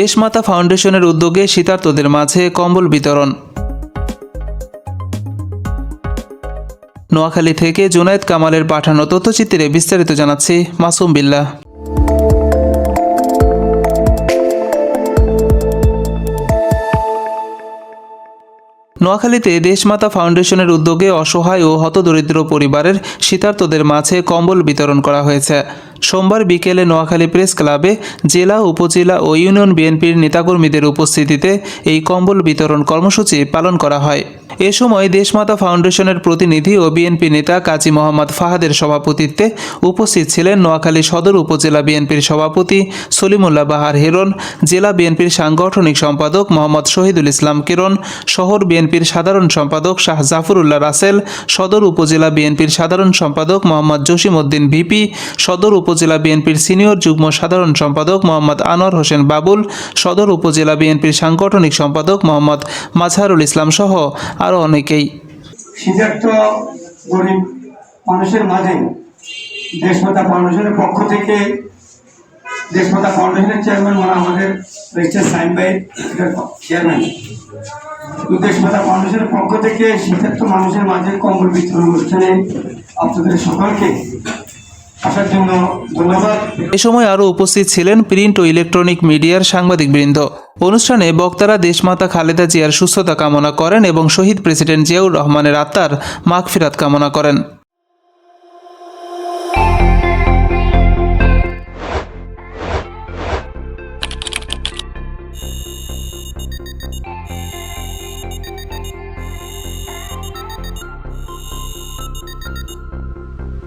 দেশমাতা ফাউন্ডেশনের উদ্যোগে শীতার্তদের মাঝে কম্বল বিতরণ। নোয়াখালী থেকে জুনায়েদ কামালের পাঠানো তথ্যচিত্রে বিস্তারিত জানাচ্ছি মাসুম বিল্লাহ। নোয়াখালীতে দেশমাতা ফাউন্ডেশনের উদ্যোগে অসহায় ও হতদরিদ্র পরিবারের শীতার্তদের মাঝে কম্বল বিতরণ করা হয়েছে। সোমবার বিকেলে নোয়াখালী প্রেস ক্লাবে জেলা, উপজেলা ও ইউনিয়ন বিএনপির নেতাকর্মীদের উপস্থিতিতে এই কম্বল বিতরণ কর্মসূচি পালন করা হয়। এ সময় দেশমাতা ফাউন্ডেশনের প্রতিনিধি ও বিএনপি নেতা কাজী মোহাম্মদ ফাহাদের সভাপতিত্বে উপস্থিত ছিলেন নোয়াখালী সদর উপজেলা বিএনপির সভাপতি সলিমুল্লাহ বাহার হেরন, জেলা বিএনপির সাংগঠনিক সম্পাদক মোহাম্মদ শহীদুল ইসলাম কিরণ, শহর বিএনপির সাধারণ সম্পাদক শাহ জাফরুল্লাহ রাসেল, সদর উপজেলা বিএনপির সাধারণ সম্পাদক মোহাম্মদ জসিম উদ্দিন ভিপি, সদর উপজেলা বিএনপির সিনিয়র যুগ্ম সাধারণ সম্পাদক মোহাম্মদ আনোয়ার হোসেন বাবুল, সদর উপজেলা বিএনপির সাংগঠনিক সম্পাদক মোহাম্মদ মাজহারুল ইসলাম সহ আরও অনেকেই। মানুষের মাঝে দেশমাতা ফাউন্ডেশনের পক্ষ থেকে দেশমাতা ফাউন্ডেশনের চেয়ারম্যান মানে আমাদের সাইন ভাই চেয়ারম্যান। দেশমাতা ফাউন্ডেশনের পক্ষ থেকে শীতার্থ মানুষের মাঝে কম্বল বিতরণ অনুষ্ঠানে আপনাদের সকলকে এ সময় আরও উপস্থিত ছিলেন প্রিন্ট ও ইলেকট্রনিক মিডিয়ার সাংবাদিকবৃন্দ। অনুষ্ঠানে বক্তারা দেশমাতা খালেদা জিয়ার সুস্থতা কামনা করেন এবং শহীদ প্রেসিডেন্ট জিয়াউর রহমানের আত্মার মাগফিরাত কামনা করেন।